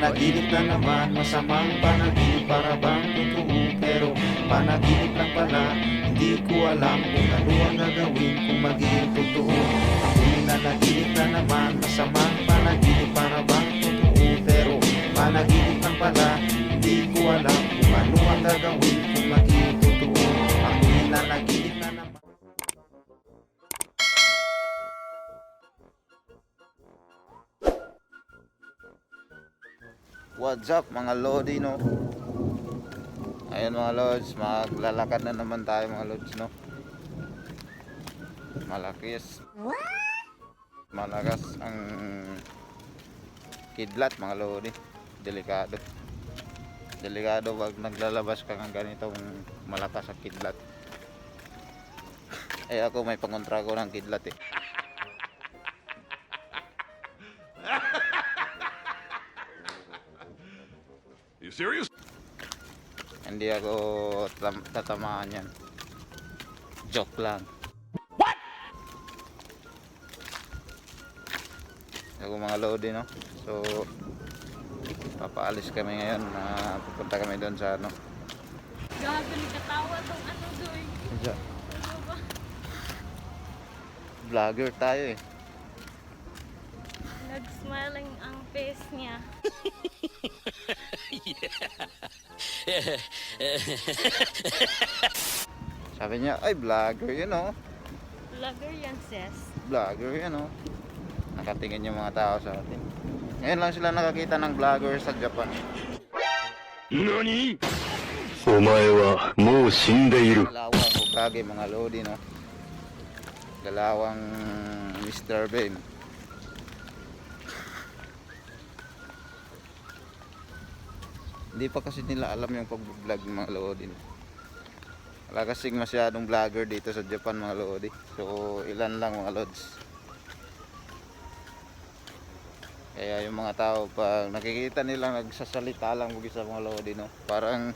Nanaginip na naman Masamang panaginip para bang totoo. Pero panaginip lang pala Hindi ko alam kung ano ang gagawin Kung magiging totoo. Ako'y nanaginip na naman Masamang panaginip para bang totoo. Pero panaginip lang pala Hindi ko alam kung ano ang gagawin What's up mga Lodi no? Ayun mga Lods, maglalakad na naman tayo mga Lods no? Malakis. Malakas ang kidlat mga Lodi Delikado. Delikado pag naglalabas ka ng ganitong malakas ang kidlat. Eh ako may pangontra ko ng kidlat eh You serious? Hindi ako tam- tatamaan yan. Joke lang. What? Ako mga lodi no. So papaalis kami ngayon na pupunta kami doon sa ano. Gago ni katawa tong ano doy. Ano vlogger tayo eh. Nag-smiling ang face niya. Sabi niya, ay vlogger yun know? Vlogger yan sis. Vlogger yan oh. Nakatingin yung mga tao sa atin. Ngayon lang sila nakakita ng vlogger sa Japan. NANI? Omae wa mou shindeiru. Galawang Hokage mga lodi no. Galawang Mr. Bane. Hindi pa kasi nila alam yung pag-vlog mga lodi. No? Wala kasing masyadong vlogger dito sa Japan mga lodi. So ilan lang mga lods. Kaya yung mga tao pag nakikita nila nagsasalita lang bugi sa mga lodi no. Parang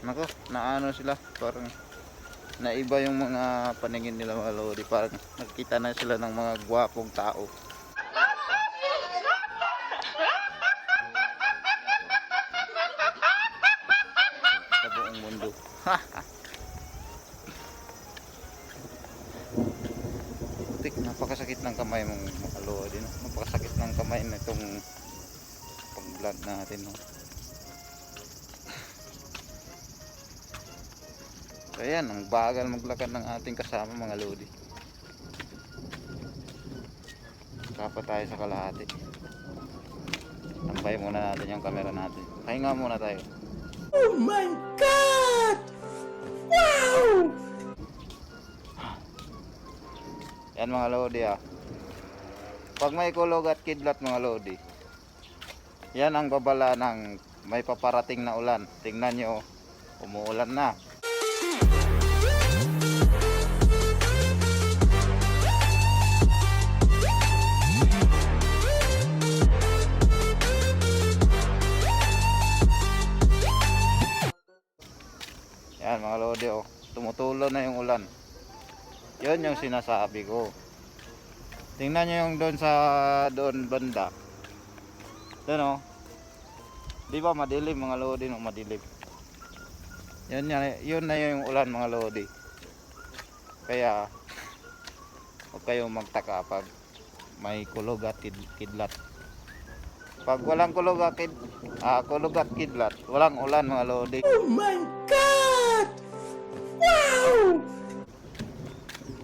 nako naano sila parang naiba yung mga paningin nila mga lodi parang nakikita na sila ng mga gwapong tao mundo Tik, napakasakit ng kamay mong mga lodi no? napakasakit ng kamay na itong pag vlog natin no? So ayan, ang bagal maglakad ng ating kasama mga lodi. Kapa tayo sa kalahati. Tambay muna natin yung camera natin. Pahinga muna tayo. Oh my God! Wow! Yan mga lodi ah. Pag may kulog at kidlat mga lodi, yan ang babala ng may paparating na ulan. Tingnan nyo, umuulan na. Yun yung sinasabi ko. Tingnan nyo yung doon sa doon banda. Doon oh. Di ba madilim mga lodi no madilim. Yun, yan, yun na yung ulan mga lodi. Kaya huwag kayong magtaka pag may kulog at kid- kidlat. Pag walang kulog at, kid, ah, kulog at kidlat, walang ulan mga lodi.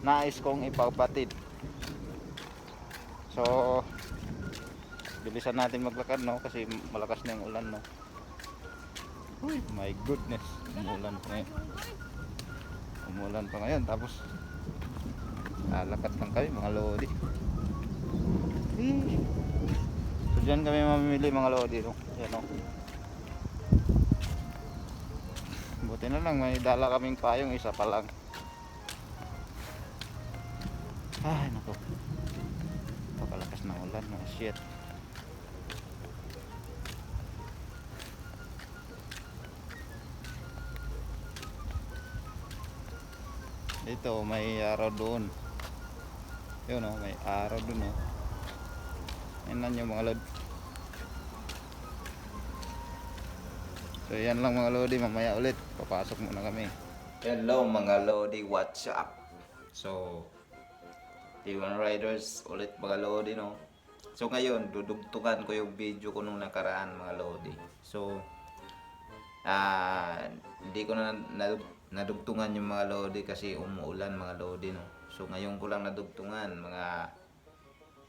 Nais kong ipapatid. So, bilisan natin maglakad no kasi malakas na yung ulan no. Uy, my goodness, umulan pa ngayon. Umulan pa ngayon tapos lalakad lang kami mga lodi. So dyan kami mamimili mga lodi no. Yan no. Buti na lang may dala kaming payong isa pa lang. Ay, nako. Pagkalakas ng ulan, mga shit. Dito, may araw doon. Yun o, may araw doon o. Tingnan nyo mga lod. So yan lang mga Lodi, mamaya ulit. Papasok muna kami. Hello mga Lodi, what's up? So, T1 Riders ulit mga Lodi no. So ngayon, dudugtungan ko yung video ko nung nakaraan mga Lodi. So, ah hindi ko na nadug- nadugtungan yung mga Lodi kasi umuulan mga Lodi no. So ngayon ko lang nadugtungan mga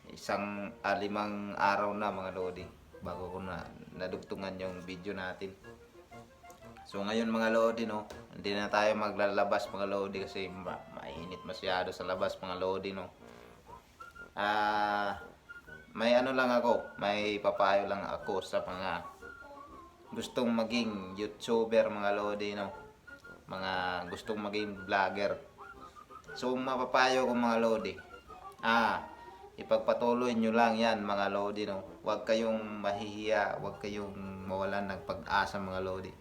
isang alimang araw na mga Lodi bago ko na nadugtungan yung video natin. So ngayon mga Lodi no, hindi na tayo maglalabas mga Lodi kasi ma- mainit masyado sa labas mga Lodi no. Ah, may ano lang ako, may papayo lang ako sa mga gustong maging YouTuber mga Lodi no. Mga gustong maging vlogger. So mapapayo ko mga Lodi. Ah, ipagpatuloy nyo lang yan mga Lodi no. Huwag kayong mahihiya, huwag kayong mawalan ng pag-asa mga Lodi.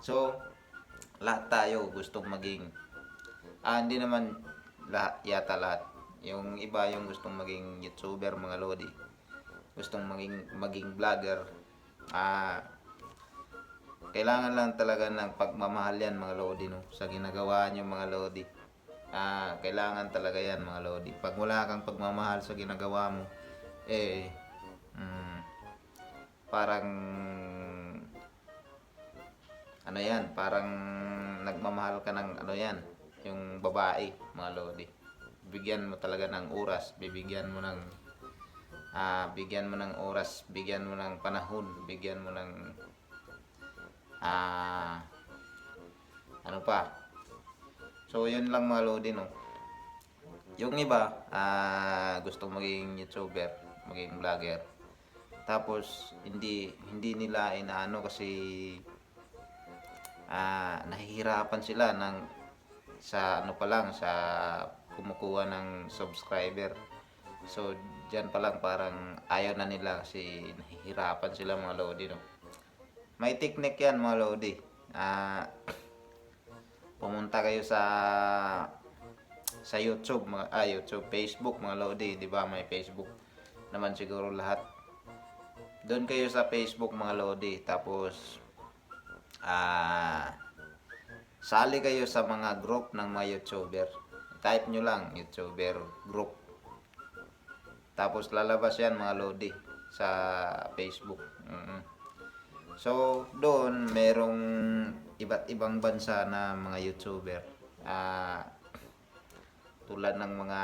So, lahat tayo gustong maging ah, hindi naman lahat yata lahat. Yung iba yung gustong maging YouTuber mga Lodi. Gustong maging maging vlogger. Ah, kailangan lang talaga ng pagmamahal yan mga Lodi no sa ginagawa nyo mga Lodi. Ah, kailangan talaga yan mga Lodi. Pag wala kang pagmamahal sa ginagawa mo, eh, mm, parang ano yan, parang nagmamahal ka ng ano yan, yung babae, mga lodi. Bigyan mo talaga ng oras, bibigyan mo ng ah bigyan mo ng oras, bigyan mo ng panahon, bigyan mo ng ah ano pa? So yun lang mga lodi no. Yung iba ah gusto maging YouTuber, maging vlogger. Tapos hindi hindi nila inaano kasi ah nahihirapan sila ng sa ano pa lang sa kumukuha ng subscriber. So diyan pa lang parang ayaw na nila kasi nahihirapan sila mga lodi no. May technique yan mga lodi. Ah pumunta kayo sa sa YouTube mga ah, YouTube, Facebook mga lodi, 'di ba? May Facebook naman siguro lahat. Doon kayo sa Facebook mga lodi, tapos ah sali kayo sa mga group ng mga YouTuber. Type nyo lang YouTuber group. Tapos lalabas yan mga lodi sa Facebook. Mm. So, doon merong iba't ibang bansa na mga YouTuber. Ah tulad ng mga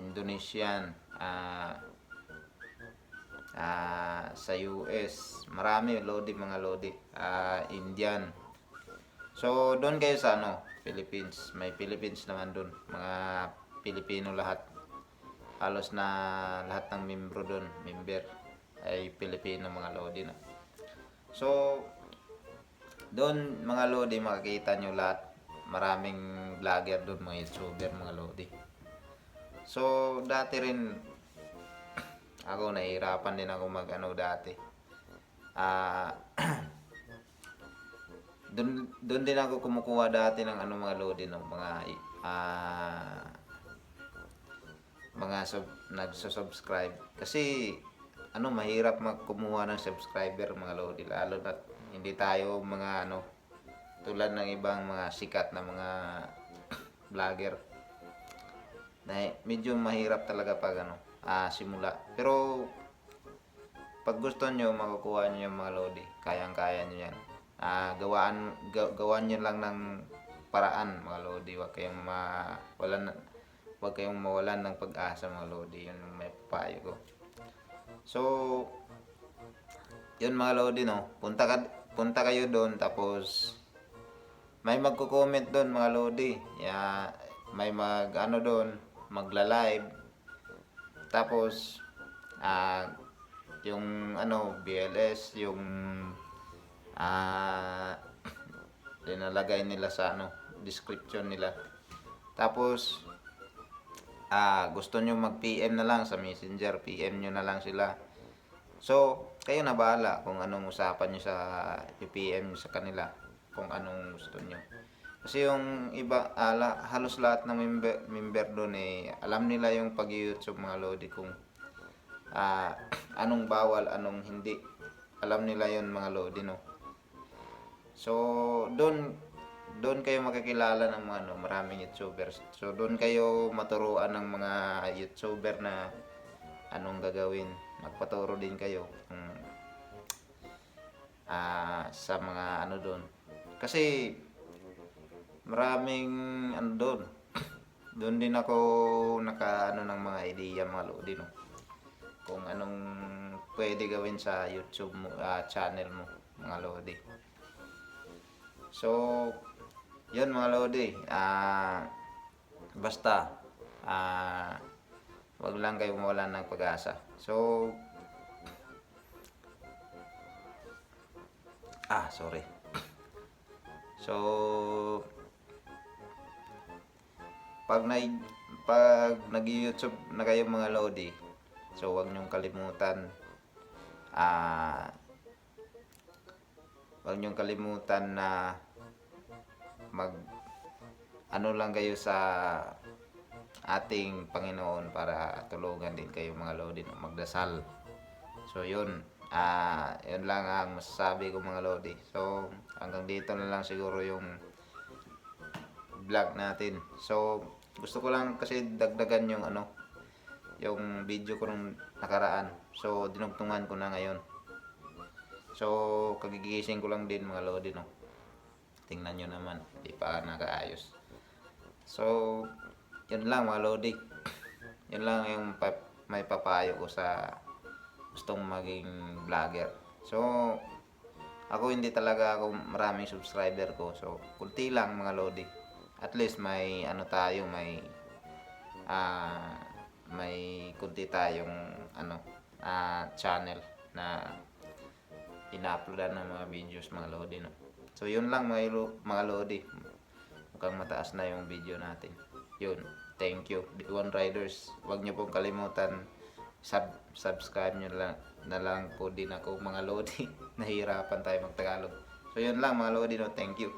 Indonesian, ah ah, sa US, marami lodi mga lodi, ah, Indian. So doon kayo sa ano, Philippines, may Philippines naman doon, mga Pilipino lahat. Halos na lahat ng membro doon, member ay Pilipino mga lodi na. So doon mga lodi makikita nyo lahat maraming vlogger doon mga YouTuber mga lodi. So dati rin ako nahihirapan din ako mag ano dati. Ah doon doon din ako kumukuha dati ng ano mga lodi ng mga ah mga sub, nagso-subscribe kasi ano mahirap magkumuha ng subscriber mga lodi lalo na hindi tayo mga ano tulad ng ibang mga sikat na mga vlogger. Na medyo mahirap talaga pag ano ah, simula. Pero pag gusto nyo makukuha nyo yung mga lodi kayang kaya nyo yan ah, gawaan ga, nyo lang ng paraan mga lodi. Wag kayong ma walan wag kayong mawalan ng pag-asa mga lodi. Yun may payo ko. So yun mga lodi no? Punta ka punta kayo doon tapos may magko-comment doon mga lodi. Ya may mag ano doon magla-live. Tapos ah yung ano BLS yung ah dinalagay nila sa ano description nila. Tapos ah gusto nyo mag-PM na lang sa Messenger PM nyo na lang sila. So kayo na bahala kung anong usapan nyo sa nyo sa kanila kung anong gusto nyo. Kasi yung iba ala, halos lahat ng member, member doon eh alam nila yung pag youtube mga lodi kung ah, anong bawal anong hindi. Alam nila yon mga lodi no So, doon doon kayo makikilala ng mga ano, maraming YouTubers. So, doon kayo maturuan ng mga YouTuber na anong gagawin. Magpaturo din kayo kung ah, sa mga ano doon. Kasi maraming ano doon. doon din ako naka ano ng mga idea mga lodi no. Kung anong pwede gawin sa YouTube mo, ah, channel mo mga lodi. So, yun mga lodi. Ah, basta ah wag lang kayo mawalan ng pag-asa. So, ah, sorry. So, pag na pag nag-YouTube na kayo mga lodi, so wag niyong kalimutan ah wag niyong kalimutan na mag ano lang kayo sa ating Panginoon para tulungan din kayo mga lodi no? magdasal. So yun, ah yun lang ang masasabi ko mga lodi. So hanggang dito na lang siguro yung vlog natin. So gusto ko lang kasi dagdagan yung ano yung video ko nung nakaraan. So dinugtungan ko na ngayon. So kagigising ko lang din mga lodi no. Tingnan nyo naman, di pa nakaayos. So, yun lang mga lodi. Yun lang yung pa- may papayo ko sa gustong maging vlogger. So, ako hindi talaga ako maraming subscriber ko. So, kunti lang mga lodi. At least may ano tayo, may ah may kunti tayong ano ah channel na ina-uploadan ng mga videos mga lodi no. So yun lang mga, lo- mga lodi. Mukhang mataas na yung video natin. Yun. Thank you. One Riders. Huwag niyo pong kalimutan sub subscribe niyo lang na lang po din ako mga lodi. Nahihirapan tayo magtagalog. So yun lang mga lodi no. Thank you.